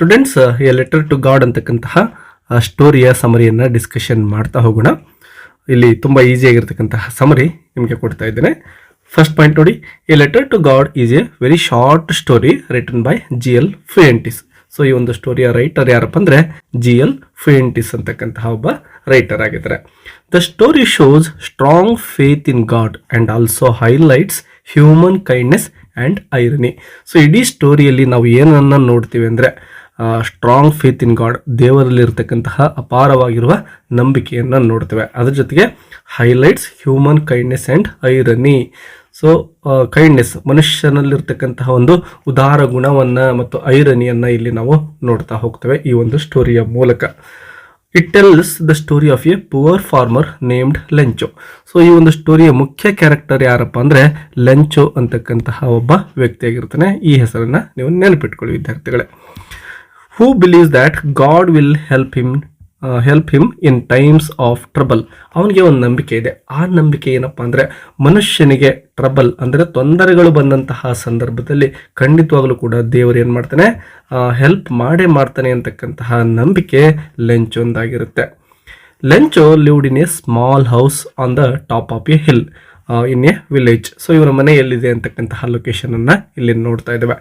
Students a letter to God ಅಂತಕ್ಕಂತಹ ಸ್ಟೋರಿಯ ಸಮರಿಯನ್ನು discussion ಮಾಡ್ತಾ ಹೋಗೋಣ. ಇಲ್ಲಿ ತುಂಬ ಈಸಿಯಾಗಿರ್ತಕ್ಕಂತಹ ಸಮರಿ ನಿಮಗೆ ಕೊಡ್ತಾ ಇದ್ದೇನೆ. ಫಸ್ಟ್ ಪಾಯಿಂಟ್ ನೋಡಿ a letter to God is a very short story written by G L Fuentes so ಈ ಒಂದು ಸ್ಟೋರಿಯ ರೈಟರ್ ಯಾರಪ್ಪ ಅಂದರೆ ಜಿ ಎಲ್ ಫುಯೆಂಟಿಸ್ ಅಂತಕ್ಕಂತಹ ಒಬ್ಬ ರೈಟರ್ ಆಗಿದ್ದಾರೆ. The story shows strong faith in God and also highlights human kindness and irony so ಇಡೀ ಸ್ಟೋರಿಯಲ್ಲಿ ನಾವು ಏನನ್ನ ನೋಡ್ತೀವಿ ಅಂದರೆ ಸ್ಟ್ರಾಂಗ್ ಫೇತ್ ಇನ್ ಗಾಡ್ ದೇವರಲ್ಲಿ ಇರತಕ್ಕಂತಹ ಅಪಾರವಾಗಿರುವ ನಂಬಿಕೆಯನ್ನು ನೋಡ್ತೇವೆ. ಅದ್ರ ಜೊತೆಗೆ highlights human kindness and irony so kindness ಮನುಷ್ಯನಲ್ಲಿರ್ತಕ್ಕಂತಹ ಒಂದು ಉದಾರ ಗುಣವನ್ನು ಮತ್ತು ಐರನಿಯನ್ನು ಇಲ್ಲಿ ನಾವು ನೋಡ್ತಾ ಹೋಗ್ತೇವೆ ಈ ಒಂದು ಸ್ಟೋರಿಯ ಮೂಲಕ. It tells the story of a poor farmer named Lencho so ಈ ಒಂದು ಸ್ಟೋರಿಯ ಮುಖ್ಯ ಕ್ಯಾರೆಕ್ಟರ್ ಯಾರಪ್ಪ ಅಂದರೆ ಲೆಂಚೋ ಅಂತಕ್ಕಂತಹ ಒಬ್ಬ ವ್ಯಕ್ತಿಯಾಗಿರ್ತಾನೆ. ಈ ಹೆಸರನ್ನು ನೀವು ನೆನಪಿಟ್ಕೊಳ್ಳಿ, ವಿದ್ಯಾರ್ಥಿಗಳೇ. Who believes that God will help him help him in times of trouble ಅವನಿಗೆ ಒಂದು ನಂಬಿಕೆ ಇದೆ. ಆ ನಂಬಿಕೆ ಏನಪ್ಪ ಅಂದರೆ ಮನುಷ್ಯನಿಗೆ ಟ್ರಬಲ್ ಅಂದರೆ ತೊಂದರೆಗಳು ಬಂದಂತಹ ಸಂದರ್ಭದಲ್ಲಿ ಖಂಡಿತವಾಗಲೂ ಕೂಡ ದೇವರು ಏನು ಮಾಡ್ತಾನೆ ಹೆಲ್ಪ್ ಮಾಡೇ ಮಾಡ್ತಾನೆ ಅಂತಕ್ಕಂತಹ ನಂಬಿಕೆ ಲೆಂಚೊಂದಾಗಿರುತ್ತೆ. Lencho lived in a small house on the top of a hill in a village so ಇವರ ಮನೆ ಎಲ್ಲಿದೆ ಅಂತಕ್ಕಂತಹ ಲೊಕೇಶನ್ ಅನ್ನ ಇಲ್ಲಿ ನೋಡ್ತಾ ಇದ್ದೇವೆ.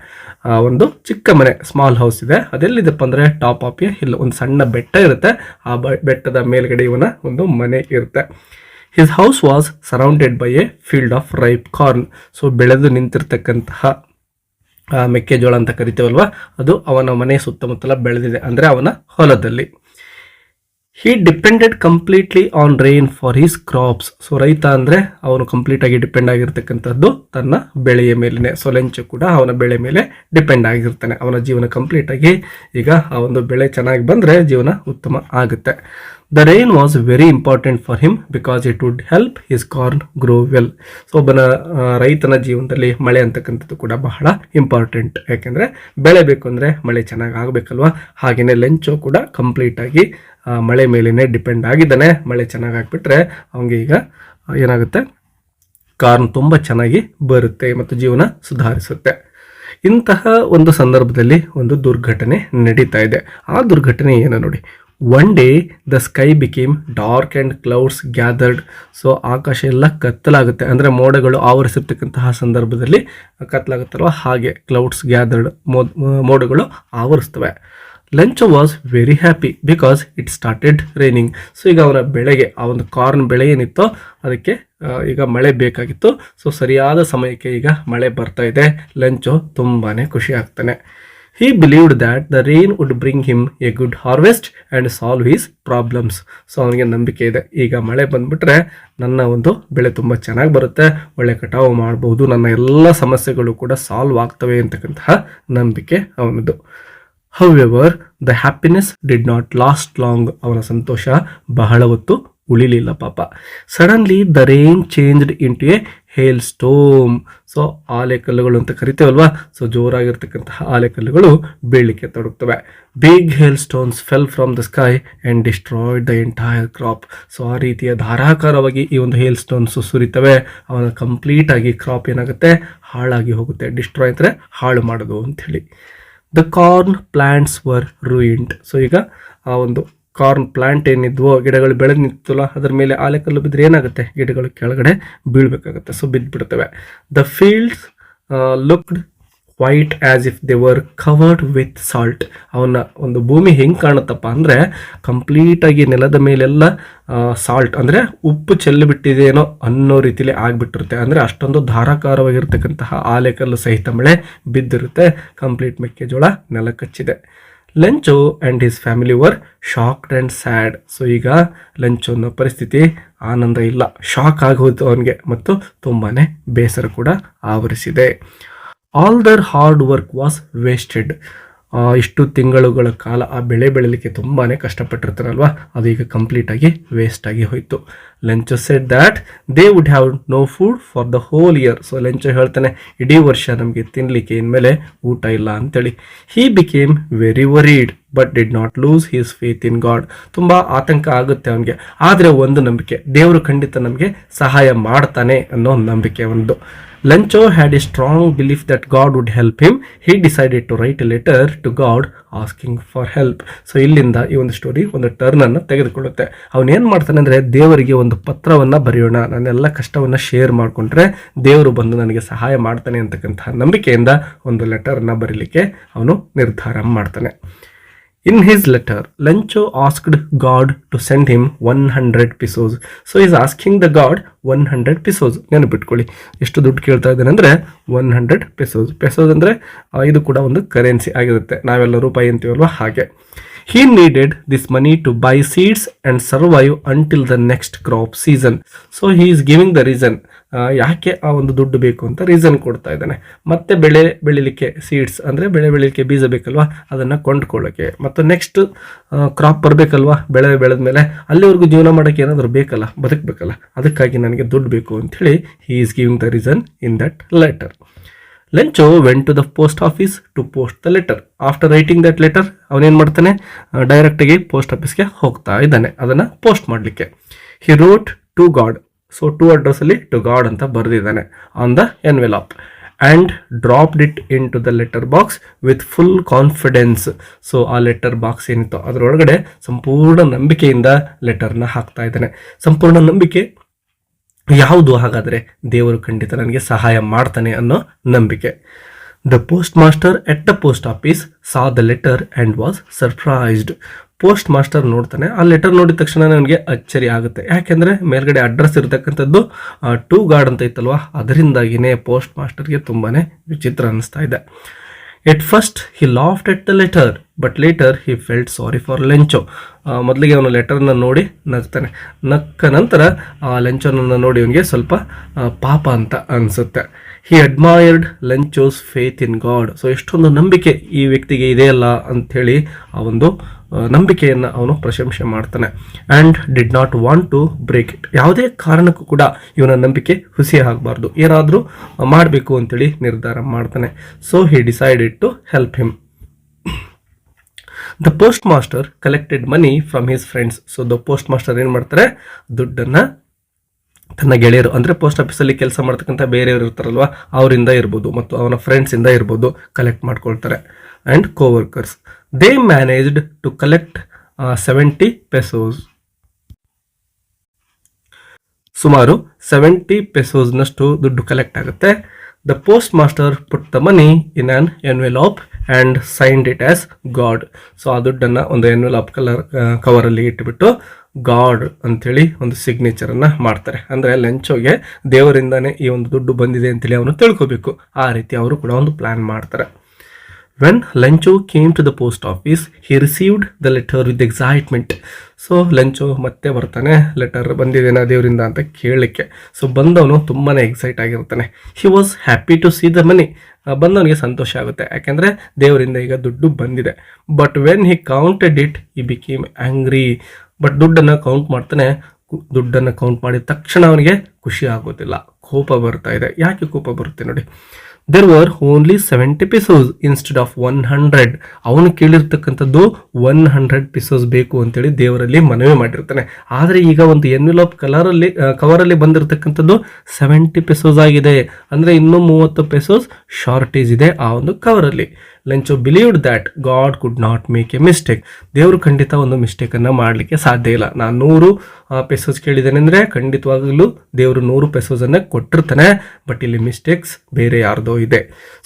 ಒಂದು ಚಿಕ್ಕ ಮನೆ ಸ್ಮಾಲ್ ಹೌಸ್ ಇದೆ. ಅದೆಲ್ಲಿದೆಪ್ಪ ಅಂದ್ರೆ ಟಾಪ್ ಆಫ್ ಎ ಹಿಲ್ ಒಂದು ಸಣ್ಣ ಬೆಟ್ಟ ಇರುತ್ತೆ. ಆ ಬೆಟ್ಟದ ಮೇಲ್ಗಡೆ ಇವನ ಒಂದು ಮನೆ ಇರುತ್ತೆ. His house was surrounded by a field of ripe corn so ಬೆಳೆದು ನಿಂತಿರ್ತಕ್ಕಂತಹ ಮೆಕ್ಕೆಜೋಳ ಅಂತ ಕರಿತೇವಲ್ವಾ? ಅದು ಅವನ ಮನೆ ಸುತ್ತಮುತ್ತಲ ಬೆಳೆದಿದೆ. ಅಂದರೆ ಅವನ ಹೊಲದಲ್ಲಿ. He depended completely on rain for his crops so ರೈತ ಅಂದರೆ ಅವನು ಕಂಪ್ಲೀಟಾಗಿ ಡಿಪೆಂಡ್ ಆಗಿರ್ತಕ್ಕಂಥದ್ದು ತನ್ನ ಬೆಳೆಯ ಮೇಲೇ ಸೊ ಲೆಂಚು ಕೂಡ ಅವನ ಬೆಳೆ ಮೇಲೆ ಡಿಪೆಂಡ್ ಆಗಿರ್ತಾನೆ. ಅವನ ಜೀವನ ಕಂಪ್ಲೀಟಾಗಿ ಈಗ ಆ ಒಂದು ಬೆಳೆ ಚೆನ್ನಾಗಿ ಬಂದರೆ ಜೀವನ ಉತ್ತಮ ಆಗುತ್ತೆ. The rain was very important for him because it would help his corn grow well so ಒಬ್ಬನ ರೈತನ ಜೀವನದಲ್ಲಿ ಮಳೆ ಅಂತಕ್ಕಂಥದ್ದು ಕೂಡ ಬಹಳ ಇಂಪಾರ್ಟೆಂಟ್ ಯಾಕೆಂದರೆ ಬೆಳೆ ಬೇಕು ಅಂದರೆ ಮಳೆ ಚೆನ್ನಾಗಿ ಆಗಬೇಕಲ್ವ? ಹಾಗೆಯೇ ಲೆಂಚು ಕೂಡ ಕಂಪ್ಲೀಟಾಗಿ ಮಳೆ ಮೇಲೇ ಡಿಪೆಂಡ್ ಆಗಿದ್ದಾನೆ. ಮಳೆ ಚೆನ್ನಾಗಿ ಹಾಕ್ಬಿಟ್ರೆ ಅವನಿಗೆ ಈಗ ಏನಾಗುತ್ತೆ? ಕಾರ್ನ್ ತುಂಬ ಚೆನ್ನಾಗಿ ಬರುತ್ತೆ ಮತ್ತು ಜೀವನ ಸುಧಾರಿಸುತ್ತೆ. ಇಂತಹ ಒಂದು ಸಂದರ್ಭದಲ್ಲಿ ಒಂದು ದುರ್ಘಟನೆ ನಡೀತಾ ಇದೆ. ಆ ದುರ್ಘಟನೆ ಏನು ನೋಡಿ one day the sky became dark and clouds gathered so ಆಕಾಶ ಎಲ್ಲ ಕತ್ತಲಾಗುತ್ತೆ. ಅಂದರೆ ಮೋಡಗಳು ಆವರಿಸಿರ್ತಕ್ಕಂತಹ ಸಂದರ್ಭದಲ್ಲಿ ಕತ್ತಲಾಗುತ್ತಲ್ವ? ಹಾಗೆ ಕ್ಲೌಡ್ಸ್ ಗ್ಯಾದರ್ಡ್ ಮೋಡಗಳು ಆವರಿಸ್ತವೆ. Lencho was very happy because it started raining so ಈಗ ಅವರ ಬೆಳೆಗೆ, ಆ ಒಂದು ಕಾರ್ನ್ ಬೆಳೆ ಏನಿತ್ತೋ ಅದಕ್ಕೆ ಈಗ ಮಳೆ ಬೇಕಾಗಿತ್ತು. ಸೊ ಸರಿಯಾದ ಸಮಯಕ್ಕೆ ಈಗ ಮಳೆ ಬರ್ತಾ ಇದೆ. ಲಂಚು ತುಂಬಾ ಖುಷಿ ಆಗ್ತಾನೆ. He believed that the rain would bring him a good harvest and solve his problems so ಅವನಿಗೆ ನಂಬಿಕೆ ಇದೆ. ಈಗ ಮಳೆ ಬಂದ್ಬಿಟ್ರೆ, ನನ್ನ ಒಂದು ಬೆಳೆ ತುಂಬ ಚೆನ್ನಾಗಿ ಬರುತ್ತೆ. ಒಳ್ಳೆ ಕಟಾವು ಮಾಡ್ಬೋದು. ನನ್ನ ಎಲ್ಲ ಸಮಸ್ಯೆಗಳು ಕೂಡ ಸಾಲ್ವ್ ಆಗ್ತವೆ ಅಂತಕ್ಕಂತಹ ನಂಬಿಕೆ ಅವನದು. However the happiness did not last long ಅವನ ಸಂತೋಷ ಬಹಳ ಹೊತ್ತು ಉಳಿಲಿಲ್ಲ ಪಾಪ. Suddenly the rain changed into a hailstorm so ಆಲೆಕಲ್ಲುಗಳು ಅಂತ ಕರಿತೇವಲ್ವಾ? ಸೊ ಜೋರಾಗಿರ್ತಕ್ಕಂತಹ ಆಲೆಕಲ್ಲುಗಳು ಬೀಳಲಿಕ್ಕೆ ತೊಡಗ್ತವೆ big hailstones fell from the sky and destroyed the entire crop so ಆ ರೀತಿಯ ಧಾರಾಕಾರವಾಗಿ ಈ ಒಂದು ಹೇಲ್ ಸ್ಟೋನ್ಸ್ ಸುರಿತವೆ. ಅವನ ಕಂಪ್ಲೀಟ್ ಆಗಿ ಕ್ರಾಪ್ ಏನಾಗುತ್ತೆ? ಹಾಳಾಗಿ ಹೋಗುತ್ತೆ. ಡಿಸ್ಟ್ರಾಯ್ ಅಂದರೆ ಹಾಳು ಮಾಡೋದು ಅಂಥೇಳಿ. The corn plants were ruined so ಈಗ ಆ ಒಂದು ಕಾರ್ನ್ ಪ್ಲಾಂಟ್ ಏನಿದ್ವೋ, ಗಿಡಗಳು ಬೆಳೆದು ನಿಂತಲ್ಲ ಅದ್ರ ಮೇಲೆ ಆಲೆಕಲ್ಲು ಬಿದ್ದರೆ ಏನಾಗುತ್ತೆ? ಗಿಡಗಳು ಕೆಳಗಡೆ ಬೀಳ್ಬೇಕಾಗುತ್ತೆ. So ಬಿದ್ದುಬಿಡ್ತವೆ the fields looked white as if they were covered with salt ಅವನ ಒಂದು ಭೂಮಿ ಹೆಂಗೆ ಕಾಣುತ್ತಪ್ಪ ಅಂದರೆ ಕಂಪ್ಲೀಟಾಗಿ ನೆಲದ ಮೇಲೆಲ್ಲ ಸಾಲ್ಟ್ ಅಂದರೆ ಉಪ್ಪು ಚೆಲ್ಲಿಬಿಟ್ಟಿದೆಯೇನೋ ಅನ್ನೋ ರೀತಿಲಿ ಆಗಿಬಿಟ್ಟಿರುತ್ತೆ. ಅಂದರೆ ಅಷ್ಟೊಂದು ಧಾರಾಕಾರವಾಗಿರ್ತಕ್ಕಂತಹ ಆಲೆಕಲ್ಲು ಸಹಿತ ಮಳೆ ಬಿದ್ದಿರುತ್ತೆ. ಕಂಪ್ಲೀಟ್ ಮೆಕ್ಕೆಜೋಳ ನೆಲ ಕಚ್ಚಿದೆ Lencho and his family were shocked and sad so ಈಗ ಲಂಚೋ ಅನ್ನೋ ಪರಿಸ್ಥಿತಿ ಆನಂದ ಇಲ್ಲ. ಶಾಕ್ ಆಗೋದು ಅವನಿಗೆ ಮತ್ತು ತುಂಬಾ ಬೇಸರ ಕೂಡ ಆವರಿಸಿದೆ. All their hard work was wasted ಇಷ್ಟು ತಿಂಗಳುಗಳ ಕಾಲ ಆ ಬೆಳೆ ಬೆಳಿಲಿಕ್ಕೆ ತುಂಬಾ ಕಷ್ಟಪಟ್ಟಿರ್ತಾರಲ್ವ? ಅದು ಈಗ ಕಂಪ್ಲೀಟಾಗಿ ವೇಸ್ಟ್ ಆಗಿ ಹೋಯಿತು. Lencho said that they would have no food for the whole year so Lencho ಹೇಳ್ತಾನೆ, ಇಡೀ ವರ್ಷ ನಮಗೆ ತಿನ್ನಲಿಕ್ಕೆ ಇನ್ಮೇಲೆ ಊಟ ಇಲ್ಲ ಅಂತೇಳಿ. He became very worried but did not lose his faith in God ತುಂಬ ಆತಂಕ ಆಗುತ್ತೆ ಅವನಿಗೆ. ಆದರೆ ಒಂದು ನಂಬಿಕೆ, ದೇವರು ಖಂಡಿತ ನಮಗೆ ಸಹಾಯ ಮಾಡ್ತಾನೆ ಅನ್ನೋ ಒಂದು ನಂಬಿಕೆ ಅವನದು Lencho had a strong belief that God would help him he decided to write a letter to God asking for help so ಇಲ್ಲಿಂದ ಈ ಒಂದು ಸ್ಟೋರಿ ಒಂದು ಟರ್ನನ್ನು ತೆಗೆದುಕೊಳ್ಳುತ್ತೆ. ಏನು ಮಾಡ್ತಾನೆ ಅಂದರೆ ದೇವರಿಗೆ ಒಂದು ಪತ್ರವನ್ನು ಬರೆಯೋಣ. ನನ್ನೆಲ್ಲ ಕಷ್ಟವನ್ನು ಶೇರ್ ಮಾಡಿಕೊಂಡ್ರೆ ದೇವರು ಬಂದು ನನಗೆ ಸಹಾಯ ಮಾಡ್ತಾನೆ ಅಂತಕ್ಕಂತಹ ನಂಬಿಕೆಯಿಂದ ಒಂದು ಲೆಟರನ್ನು ಬರೀಲಿಕ್ಕೆ ಅವನು ನಿರ್ಧಾರ ಮಾಡ್ತಾನೆ. In his letter Lencho asked God to send him one hundred pesos so is the God one hundred pesos ನೆನಪಿಟ್ಕೊಳ್ಳಿ. ಎಷ್ಟು ದುಡ್ಡು ಕೇಳ್ತಾ ಇದ್ದಾನೆ ಅಂದರೆ ಒನ್ ಹಂಡ್ರೆಡ್ ಪೆಸೋಸ್ ಪೆಸೋಸ್ ಅಂದರೆ ಇದು ಕೂಡ ಒಂದು ಕರೆನ್ಸಿ ಆಗಿರುತ್ತೆ. ನಾವೆಲ್ಲ ರೂಪಾಯಿ ಅಂತೀವಲ್ವ? ಹಾಗೆ. He needed this money to buy seeds and survive until the next crop season so he is giving the reason ಯಾಕೆ ಆ ಒಂದು ದುಡ್ಡು ಬೇಕು ಅಂತ ರೀಸನ್ ಕೊಡ್ತಾ ಇದ್ದಾನೆ. ಮತ್ತೆ ಬೆಳೆ ಬೆಳಿಲಿಕ್ಕೆ ಸೀಡ್ಸ್ ಅಂದರೆ ಬೆಳೆ ಬೆಳಿಲಿಕ್ಕೆ ಬೀಜ ಬೇಕಲ್ವಾ? ಅದನ್ನು ಕೊಂಡ್ಕೊಳ್ಳೋಕ್ಕೆ ಮತ್ತು ನೆಕ್ಸ್ಟ್ ಕ್ರಾಪ್ ಬರಬೇಕಲ್ವಾ? ಬೆಳೆ ಬೆಳೆದ ಮೇಲೆ ಅಲ್ಲಿವರೆಗೂ ಜೀವನ ಮಾಡೋಕ್ಕೆ ಏನಾದರೂ ಬೇಕಲ್ಲ, ಬದುಕಬೇಕಲ್ಲ, ಅದಕ್ಕಾಗಿ ನನಗೆ ದುಡ್ಡು ಬೇಕು ಅಂಥೇಳಿ he is giving the reason in that letter Lencho went to the post office to post the letter after writing that letter ಅವನೇನು ಮಾಡ್ತಾನೆ? ಡೈರೆಕ್ಟಾಗಿ ಪೋಸ್ಟ್ ಆಫೀಸ್ಗೆ ಹೋಗ್ತಾ ಇದ್ದಾನೆ, ಅದನ್ನು ಪೋಸ್ಟ್ ಮಾಡಲಿಕ್ಕೆ. He wrote to God so to ಅಡ್ರೆಸ್ಸಲ್ಲಿ to God ಅಂತ ಬರೆದಿದ್ದಾನೆ on the envelope and dropped it into the letter box with full confidence so ಆ ಲೆಟರ್ ಬಾಕ್ಸ್ ಏನಿತ್ತು ಅದರೊಳಗಡೆ ಸಂಪೂರ್ಣ ನಂಬಿಕೆಯಿಂದ ಲೆಟರ್ನ ಹಾಕ್ತಾ ಇದ್ದಾನೆ. ಸಂಪೂರ್ಣ ನಂಬಿಕೆ ಯಾವುದು? ಹಾಗಾದರೆ ದೇವರು ಖಂಡಿತ ನನಗೆ ಸಹಾಯ ಮಾಡ್ತಾನೆ ಅನ್ನೋ ನಂಬಿಕೆ. The post master at the post office saw the letter and was surprised post master ನೋಡ್ತಾನೆ. ಆ ಲೆಟರ್ ನೋಡಿದ ತಕ್ಷಣ ನನಗೆ ಅಚ್ಚರಿ ಆಗುತ್ತೆ. ಯಾಕೆಂದರೆ ಮೇಲ್ಗಡೆ ಅಡ್ರೆಸ್ ಇರತಕ್ಕಂಥದ್ದು ಟೂ ಗಾರ್ಡ್ ಅಂತ ಇತ್ತಲ್ವ? ಅದರಿಂದಾಗಿನೇ ಪೋಸ್ಟ್ ಮಾಸ್ಟರ್ಗೆ ತುಂಬಾ ವಿಚಿತ್ರ ಅನಿಸ್ತಾ ಇದೆ. At first he laughed at the letter but later he felt sorry for Lencho ಮೊದಲಿಗೆ ಅವನು ಲೆಟರ್ನ ನೋಡಿ ನಗ್ತಾನೆ. ನಕ್ಕ ನಂತರ, ಆ ಲೆಂಚೋನನ್ನು ನೋಡಿ ಅವನಿಗೆ ಸ್ವಲ್ಪ ಪಾಪ ಅಂತ ಅನಿಸುತ್ತೆ. He admired Lencho's faith in God so ಎಷ್ಟೊಂದು ನಂಬಿಕೆ ಈ ವ್ಯಕ್ತಿಗೆ ಇದೆಯಲ್ಲ ಅಂಥೇಳಿ ಆ ಒಂದು ನಂಬಿಕೆಯನ್ನು ಅವನು ಪ್ರಶಂಸೆ ಮಾಡ್ತಾನೆ. And did not want to break it ಯಾವುದೇ ಕಾರಣಕ್ಕೂ ಕೂಡ ಇವನ ನಂಬಿಕೆ ಹುಸಿ ಆಗಬಾರ್ದು ಏನಾದರೂ ಮಾಡಬೇಕು ಅಂತೇಳಿ ನಿರ್ಧಾರ ಮಾಡ್ತಾನೆ. So he decided to help him the post master collected money from his friends so the post master ಏನು ಮಾಡ್ತಾರೆ? ದುಡ್ಡನ್ನು ತನ್ನ ಗೆಳೆಯರು, ಅಂದರೆ ಪೋಸ್ಟ್ ಆಫೀಸಲ್ಲಿ ಕೆಲಸ ಮಾಡ್ತಕ್ಕಂಥ ಬೇರೆಯವರು ಇರ್ತಾರಲ್ವ, ಅವರಿಂದ ಇರ್ಬೋದು, ಮತ್ತು ಅವನ ಫ್ರೆಂಡ್ಸಿಂದ ಇರ್ಬೋದು ಕಲೆಕ್ಟ್ ಮಾಡ್ಕೊಳ್ತಾರೆ. And coworkers they managed to collect seventy pesos ಸುಮಾರು ಸೆವೆಂಟಿ ಪೆಸೋಸ್ನಷ್ಟು ದುಡ್ಡು ಕಲೆಕ್ಟ್ ಆಗುತ್ತೆ. The post master put the money in an envelope and signed it as God so ಆ ದುಡ್ಡನ್ನು ಒಂದು ಎನ್ವೆಲಾಪ್ ಕಲರ್ ಕವರಲ್ಲಿ ಇಟ್ಬಿಟ್ಟು ಗಾಡ್ ಅಂಥೇಳಿ ಒಂದು ಸಿಗ್ನೇಚರನ್ನು ಮಾಡ್ತಾರೆ. ಅಂದರೆ ಲಂಚೋಗೆ ದೇವರಿಂದನೇ ಈ ಒಂದು ದುಡ್ಡು ಬಂದಿದೆ ಅಂತೇಳಿ ಅವನು ತಿಳ್ಕೋಬೇಕು. ಆ ರೀತಿ ಅವರು ಕೂಡ ಒಂದು ಪ್ಲ್ಯಾನ್ ಮಾಡ್ತಾರೆ. When Lencho came to the post office he received the letter with excitement so Lencho ಮತ್ತೆ ಬರ್ತಾನೆ? ಲೆಟರ್ ಬಂದಿದೆನಾ ದೇವರಿಂದ ಅಂತ ಕೇಳಲಿಕ್ಕೆ. ಸೊ ಬಂದವನು ತುಂಬಾ ಎಕ್ಸೈಟ್ ಆಗಿರ್ತಾನೆ. He was happy to see the money ಬಂದವನಿಗೆ ಸಂತೋಷ ಆಗುತ್ತೆ. ಯಾಕೆಂದರೆ ದೇವರಿಂದ ಈಗ ದುಡ್ಡು ಬಂದಿದೆ. But when he counted it he became angry but ದುಡ್ಡನ್ನು ಕೌಂಟ್ ಮಾಡ್ತಾನೆ. ದುಡ್ಡನ್ನು ಕೌಂಟ್ ಮಾಡಿದ ತಕ್ಷಣ ಅವನಿಗೆ ಖುಷಿ ಆಗೋದಿಲ್ಲ. ಕೋಪ ಬರ್ತಾ ಇದೆ. ಯಾಕೆ ಕೋಪ ಬರುತ್ತೆ ನೋಡಿ. There were only seventy pesos instead of one hundred ಅವನು ಕೇಳಿರ್ತಕ್ಕಂಥದ್ದು ಒನ್ ಹಂಡ್ರೆಡ್ ಪಿಸೋಸ್ ಬೇಕು ಅಂತೇಳಿ ದೇವರಲ್ಲಿ ಮನವಿ ಮಾಡಿರ್ತಾನೆ. ಆದರೆ ಈಗ ಒಂದು ಎನ್ವಿಲಾಪ್ ಕಲರಲ್ಲಿ ಕವರಲ್ಲಿ ಬಂದಿರತಕ್ಕಂಥದ್ದು ಸೆವೆಂಟಿ ಪಿಸೋಸ್ ಆಗಿದೆ. ಅಂದರೆ ಇನ್ನೂ ಮೂವತ್ತು ಪೆಸೋಸ್ ಶಾರ್ಟೇಜ್ ಇದೆ ಆ ಒಂದು ಕವರಲ್ಲಿ Lencho believed that God could not make a mistake ದೇವರು ಖಂಡಿತ ಒಂದು ಮಿಸ್ಟೇಕನ್ನು ಮಾಡಲಿಕ್ಕೆ ಸಾಧ್ಯ ಇಲ್ಲ. ನಾನು ನೂರು ಪೆಸೋಸ್ ಕೇಳಿದ್ದೇನೆ ಅಂದರೆ ಖಂಡಿತವಾಗಲೂ ದೇವರು ನೂರು ಪೆಸೋಸನ್ನು ಕೊಟ್ಟಿರ್ತಾನೆ ಬಟ್ ಇಲ್ಲಿ ಮಿಸ್ಟೇಕ್ಸ್ ಬೇರೆ ಯಾರ್ದೋ ಇದೆ.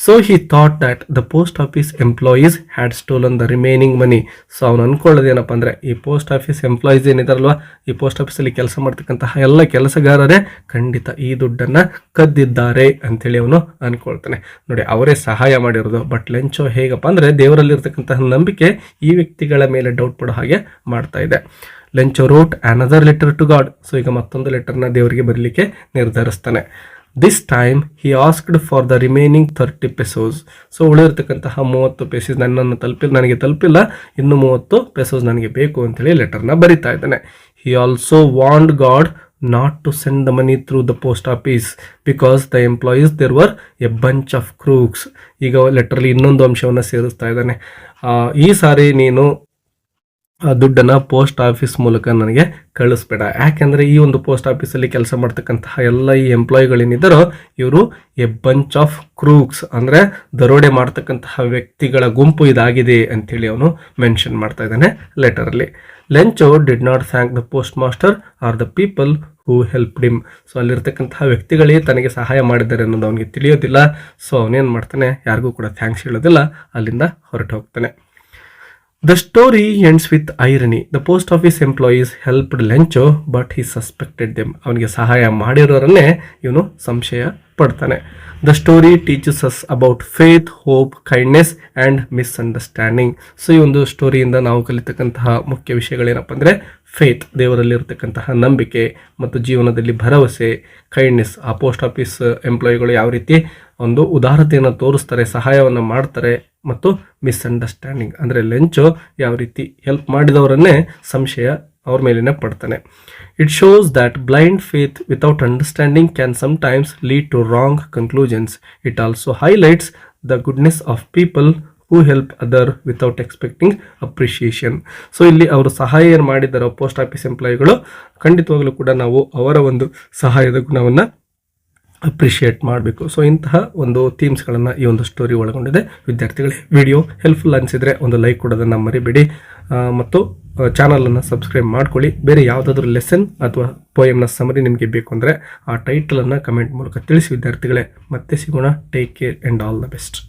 So he thought that the post office employees had stolen the remaining money so ಅವನು ಅನ್ಕೊಳ್ಳೋದೇನಪ್ಪ ಅಂದರೆ, ಈ ಪೋಸ್ಟ್ ಆಫೀಸ್ ಎಂಪ್ಲಾಯೀಸ್ ಏನಿದಾರಲ್ವ, ಈ ಪೋಸ್ಟ್ ಆಫೀಸಲ್ಲಿ ಕೆಲಸ ಮಾಡ್ತಕ್ಕಂತಹ ಎಲ್ಲ ಕೆಲಸಗಾರರೇ ಖಂಡಿತ ಈ ದುಡ್ಡನ್ನು ಕದ್ದಿದ್ದಾರೆ ಅಂತೇಳಿ ಅವನು ಅನ್ಕೊಳ್ತಾನೆ. ನೋಡಿ, ಅವರೇ ಸಹಾಯ ಮಾಡಿರೋದು ಬಟ್ ಲೆಂಚೋ ಹೇಗಪ್ಪ ಅಂದರೆ ದೇವರಲ್ಲಿರ್ತಕ್ಕಂತಹ ನಂಬಿಕೆ ಈ ವ್ಯಕ್ತಿಗಳ ಮೇಲೆ ಡೌಟ್ ಪಡೋ ಹಾಗೆ ಮಾಡ್ತಾ ಇದೆ. Lencho wrote another letter to God so ಈಗ ಮತ್ತೊಂದು ಲೆಟರ್ನ ದೇವರಿಗೆ ಬರಲಿಕ್ಕೆ ನಿರ್ಧರಿಸ್ತಾನೆ. This time he asked for the remaining thirty pesos so ಉಳಿರ್ತಕ್ಕಂತಹ ಮೂವತ್ತು ಪೆಸೋಸ್ ನನ್ನನ್ನು ತಲುಪಿಲ್ಲ, ನನಗೆ ತಲುಪಿಲ್ಲ, ಇನ್ನು ಮೂವತ್ತು ಪೆಸೋಸ್ ನನಗೆ ಬೇಕು ಅಂತೇಳಿ ಲೆಟರ್ನ ಬರಿತಾ ಇದ್ದಾನೆ. He also wanted God not to send the money through the post office because the employees, there were a bunch of crooks. ಈಗ ಲೆಟ್ರಲ್ಲಿ ಇನ್ನೊಂದು ಅಂಶವನ್ನು ಸೇರಿಸ್ತಾ ಇದ್ದಾನೆ. ಈ ಸಾರಿ ನೀನು ದುಡ್ಡನ್ನು ಪೋಸ್ಟ್ ಆಫೀಸ್ ಮೂಲಕ ನನಗೆ ಕಳಿಸ್ಬೇಡ. ಯಾಕೆಂದರೆ ಈ ಒಂದು ಪೋಸ್ಟ್ ಆಫೀಸಲ್ಲಿ ಕೆಲಸ ಮಾಡ್ತಕ್ಕಂತಹ ಎಲ್ಲ ಈ ಎಂಪ್ಲಾಯಿಗಳೇನಿದ್ದಾರೋ ಇವರು ಎ ಬಂಚ್ ಆಫ್ ಕ್ರೂಕ್ಸ್ ಅಂದರೆ ದರೋಡೆ ಮಾಡ್ತಕ್ಕಂತಹ ವ್ಯಕ್ತಿಗಳ ಗುಂಪು ಇದಾಗಿದೆ ಅಂಥೇಳಿ ಅವನು ಮೆನ್ಷನ್ ಮಾಡ್ತಾ ಇದ್ದಾನೆ ಲೆಟರಲ್ಲಿ Lencho did not thank the post master or the people who help them so ಅಲ್ಲಿರ್ತಕ್ಕಂತಹ ವ್ಯಕ್ತಿಗಳೇ ತನಗೆ ಸಹಾಯ ಮಾಡಿದ್ದಾರೆ ಅನ್ನೋದು ಅವನಿಗೆ ತಿಳಿಯೋದಿಲ್ಲ. ಸೊ ಅವನೇನು ಮಾಡ್ತಾನೆ? ಯಾರಿಗೂ ಕೂಡ ಥ್ಯಾಂಕ್ಸ್ ಹೇಳೋದಿಲ್ಲ. ಅಲ್ಲಿಂದ ಹೊರಟು ಹೋಗ್ತಾನೆ The story ends with irony. The post office employees helped Lencho, but he suspected them. ಅವನಿಗೆ ಸಹಾಯ ಮಾಡಿರೋರನ್ನೇ ಇವನು ಸಂಶಯ ಪಡ್ತಾನೆ the story teaches us about faith hope kindness and misunderstanding so ಈ ಒಂದು ಸ್ಟೋರಿಯಿಂದ ನಾವು ಕಲಿತಕ್ಕಂತಹ ಮುಖ್ಯ ವಿಷಯಗಳೇನಪ್ಪ ಅಂದರೆ ಫೇತ್ ದೇವರಲ್ಲಿರತಕ್ಕಂತಹ ನಂಬಿಕೆ ಮತ್ತು ಜೀವನದಲ್ಲಿ ಭರವಸೆ ಕೈಂಡ್ನೆಸ್ ಆ ಪೋಸ್ಟ್ ಆಫೀಸ್ ಎಂಪ್ಲಾಯಿಗಳು ಯಾವ ರೀತಿ ಒಂದು ಉದಾರತೆಯನ್ನು ತೋರಿಸ್ತಾರೆ, ಸಹಾಯವನ್ನು ಮಾಡ್ತಾರೆ ಮತ್ತು ಮಿಸ್ಅಂಡರ್ಸ್ಟ್ಯಾಂಡಿಂಗ್ ಅಂದರೆ ಲೆಂಚು ಯಾವ ರೀತಿ ಹೆಲ್ಪ್ ಮಾಡಿದವರನ್ನೇ ಸಂಶಯ ಅವ್ರ ಮೇಲಿನ ಪಡ್ತಾನೆ. It shows that blind faith without understanding can sometimes lead to wrong conclusions it also highlights the goodness of people who help other without expecting appreciation so ಇಲ್ಲಿ ಅವರು ಸಹಾಯ ಏನು ಮಾಡಿದ್ದಾರೋ ಪೋಸ್ಟ್ ಆಫೀಸ್ ಎಂಪ್ಲಾಯಿಗಳು ಖಂಡಿತವಾಗ್ಲೂ ಕೂಡ ನಾವು ಅವರ ಒಂದು ಸಹಾಯದ ಗುಣವನ್ನು ಅಪ್ರಿಷಿಯೇಟ್ ಮಾಡಬೇಕು. ಸೊ ಇಂತಹ ಒಂದು ಥೀಮ್ಸ್ಗಳನ್ನು ಈ ಒಂದು ಸ್ಟೋರಿ ಒಳಗೊಂಡಿದೆ. ವಿದ್ಯಾರ್ಥಿಗಳೇ ವಿಡಿಯೋ ಹೆಲ್ಪ್ಫುಲ್ ಅನಿಸಿದರೆ ಒಂದು ಲೈಕ್ ಕೊಡೋದನ್ನು ಮರಿಬೇಡಿ. ಮತ್ತು ಚಾನಲನ್ನು ಸಬ್ಸ್ಕ್ರೈಬ್ ಮಾಡ್ಕೊಳ್ಳಿ. ಬೇರೆ ಯಾವುದಾದ್ರೂ ಲೆಸನ್ ಅಥವಾ ಪೋಯಮ್ನ ಸಮರಿ ನಿಮಗೆ ಬೇಕು ಅಂದರೆ ಆ ಟೈಟಲನ್ನು ಕಮೆಂಟ್ ಮೂಲಕ ತಿಳಿಸಿ ವಿದ್ಯಾರ್ಥಿಗಳೇ. ಮತ್ತೆ ಸಿಗೋಣ. Take care and all the best